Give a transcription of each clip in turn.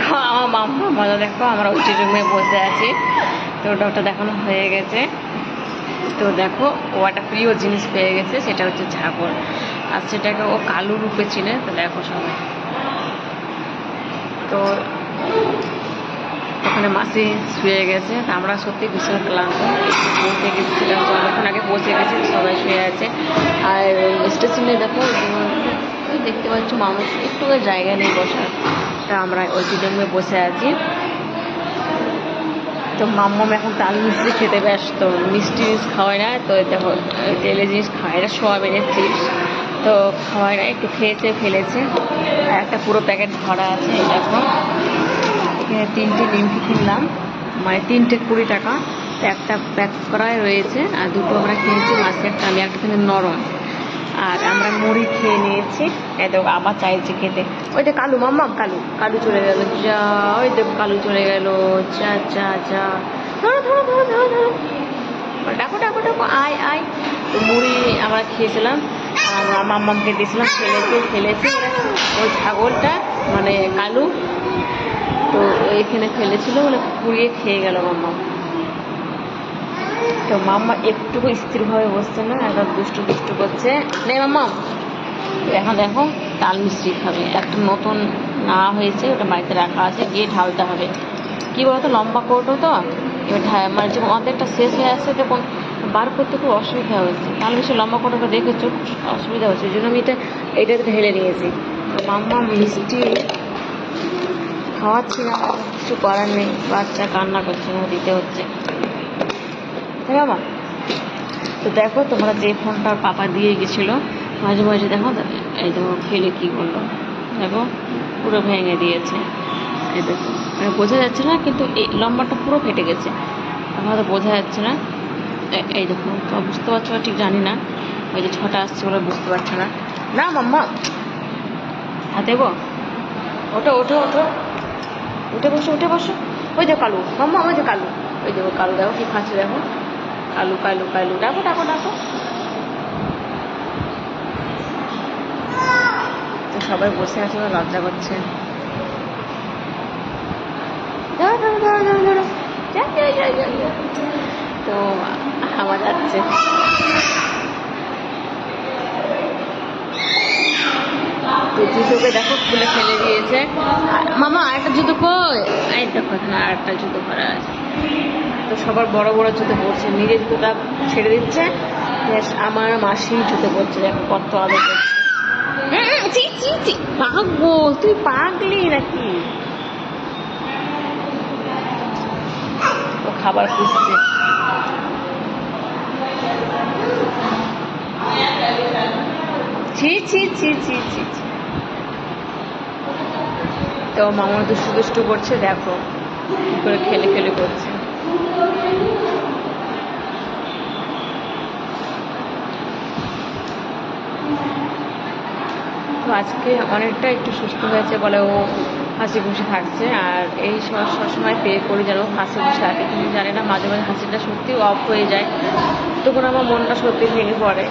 দেখো আমার মাম্মা মজা দেখো, আমরা ওটি রুমে বসে আছি। তো ওটা দেখানো হয়ে গেছে। তো দেখো, ও একটা প্রিয় জিনিস পেয়ে গেছে, সেটা হচ্ছে ছাগল। আর সেটাকে ও কালো রূপে চিনে, তো দেখো সবাই। তো ওখানে মাসি শুয়ে গেছে, তা আমরা সত্যি ভীষণ ক্লান্ত। পৌঁছে গেছিলাম অনেকক্ষণ আগে বসে গেছি, সবাই শুয়ে আছে। আর স্টেশনে দেখো দেখতে পাচ্ছ মানুষ একটু জায়গা নেই বসার। তা আমরা ওই রুমে বসে আছি। তো মাম্মাম এখন তাল মিষ্টি খেতে ব্যস্ত, মিষ্টি জিনিস খাওয়ায় না। তো দেখো তেলের জিনিস খাওয়ায় এটা সোয়াবিনের চিপস তো খাওয়ায় না, একটু খেয়েছে, ফেলেছে। একটা পুরো প্যাকেট ভরা আছে দেখো। এখানে তিনটে নিমকি কিনলাম মানে তিনটে কুড়ি টাকা। একটা প্যাক করাই রয়েছে, আর দুটো আমরা কিনেছি মাসে একটা একটা কিন্তু নরম। আর আমরা মুড়ি খেয়ে নিয়েছি। দেখো আবার চাইছে খেতে। ওই তো কালু, মাম্মা, কালু। কালু চলে গেল। যা, ওই দেখো কালু চলে গেল। যা যা যা। ধরো ধরো ধরো ধরো ধরো। ডাকো ডাকো ডাকো, আয় আয়। তো মুড়ি আমরা খেয়েছিলাম। আর মাম্মাকে দিয়েছিলাম। ফেলেছে ফেলেছে ওই ছাগলটা মানে কালু, তো এখানে ফেলেছিল বলে পুড়িয়ে খেয়ে গেল মাম্মা। তো মাম্মা একটুকু স্থিরভাবে বসছে না একদম দুষ্টু দুষ্টু করছে। নে মাম্মা। এখন দেখো, তাল মিষ্টি খাবে। একটা নতুন না হয়েছে, ওটা বাড়িতে রাখা আছে, গিয়ে ঢালতে হবে। কী বলতো, লম্বা কৌটো তো? এবার মানে যখন অর্ধেকটা শেষ হয়ে আসছে তখন বার করতে খুব অসুবিধা হচ্ছে তাল মিষ্টি লম্বা কৌটোটা দেখেছ অসুবিধা হচ্ছে ওই জন্য আমি এটা এইটাতে ঢেলে নিয়েছি। মাম্মা মিষ্টি খাওয়াচ্ছি না কিছু করার নেই। বাচ্চা কান্না করছে না দিতে হচ্ছে। তাই বাবা তো দেখো তোমরা যে ফোনটা পাপা দিয়ে গেছিল মাঝে মাঝে দেখো এই দেখো খেলে কী করল? দেখো পুরো ভেঙে দিয়েছে। এই দেখো মানে বোঝা যাচ্ছে না কিন্তু এই লম্বাটা পুরো ফেটে গেছে। আমার তো বোঝা যাচ্ছে না। এই দেখো তো বুঝতে পারছ ঠিক জানি না। ওই যে ছটা আসছে বলে বুঝতে পারছ না। না মাম্মা। হাতে গো ওঠো ওঠো ওঠো। উঠে বসো উঠে বসো। ওই দেখো কালু মাম্মা ওই যে কালু। ওই দেখো কালু দেখো কি ফাঁসে দেখো। কালু কালু কালু। ডাকো ডাকো ডাকো। তো সবাই বসে আছে ওরা লজ্জা করছে। তো হাওয়া যাচ্ছে তো জুতোকে দেখো খুলে ফেলে দিয়েছে। মামা আরেকটা জুতো কই? দেখো এখানে আরেকটা জুতো করা আছে। তো সবার বড় বড় জুতো পড়ছে নিজের জুতোটা ছেড়ে দিচ্ছে। আমার মাসি জুতো পড়ছে দেখো কত আদর করছে চি, চি। পাগল তুই পাগলি নাকি? ও খাবার খুঁজছে। তো মামা দুষ্টু দুষ্টু করছে দেখো। করে খেলে খেলে করছে। তো আজকে অনেকটা একটু সুস্থ হয়েছে বলে ও হাসি খুশি থাকছে। আর এই সবসময় পে করি যেন হাসি খুশি থাকে। কিন্তু জানি না মাঝে মাঝে হাসিটা সত্যি অফ হয়ে যায়। তখন আমার মনটা সত্যি ভেঙে পড়ে।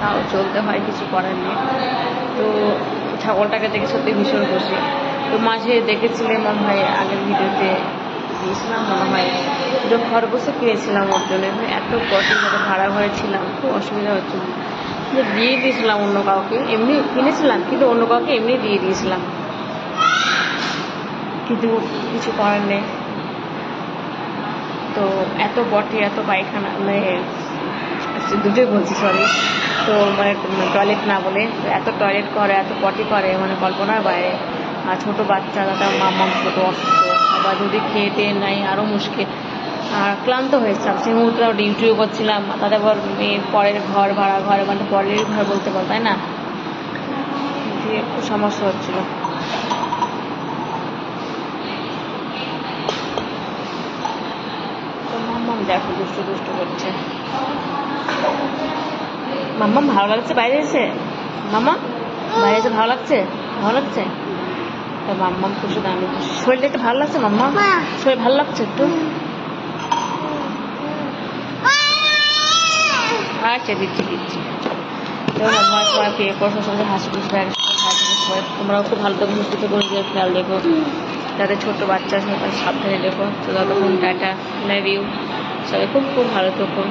তাও চলতে হয়, কিছু করার নেই। তো ছাগলটাকে দেখে সত্যি ভীষণ খুশি। তো মাঝে দেখেছিলে মনে হয় আগের ভিডিওতে দিয়েছিলাম, মনে হয় দুটো খরগোশও কিনেছিলাম ওর জন্য। এত কঠিন যাতে ভাড়া ঘরে ছিলাম, খুব অসুবিধা হচ্ছিল। যে দিয়ে দিয়েছিলাম অন্য কাউকে, এমনি কিনেছিলাম, কিন্তু অন্য কাউকে এমনি দিয়ে দিয়েছিলাম। কিন্তু কিছু করার নেই। তো এত বটে, এত পায়খানা মানে দুটোই বলছি সরি তো মানে টয়লেট না বলে, এত টয়লেট করে, এত পটি করে মানে কল্পনার বাইরে। আর ছোটো বাচ্চা তার মাম্মাম ছোটো, অসুস্থ আবার যদি খেয়ে নাই আরও মুশকিল। আর ক্লান্ত হয়েছিলাম সেই মুহূর্তে আবার ডিউটিও করছিলাম। তাদের আবার মেয়ের পরের ঘর, ভাড়া ঘর মানে পরের ঘর বলতে পারো, তাই না? দিয়ে সমস্যা হচ্ছিল। দেখো, দুষ্টু দুষ্টু করছে। মাম্মাম ভালো লাগছে? বাইরে এসে? মামা বাইরে এসে ভালো লাগছে? ভালো লাগছে? তো মাম্মাম খুশি তো আমি খুশি শরীরটা একটু ভালো লাগছে মাম্মা শরীর ভালো লাগছে একটু? আচ্ছা দিচ্ছি দিচ্ছি। তো মাম্মা সবাই পে করছ সবাই হাসি খুশি হাসি খুশি তোমরাও খুব ভালো থাকো সুস্থ থাকো নিজের খেয়াল রেখো। যাদের ছোট বাচ্চা আছে তারা সাবধানে দেখো তো ততক্ষণ টাটা লাভ ইউ সবাই খুব খুব ভালো থেকো।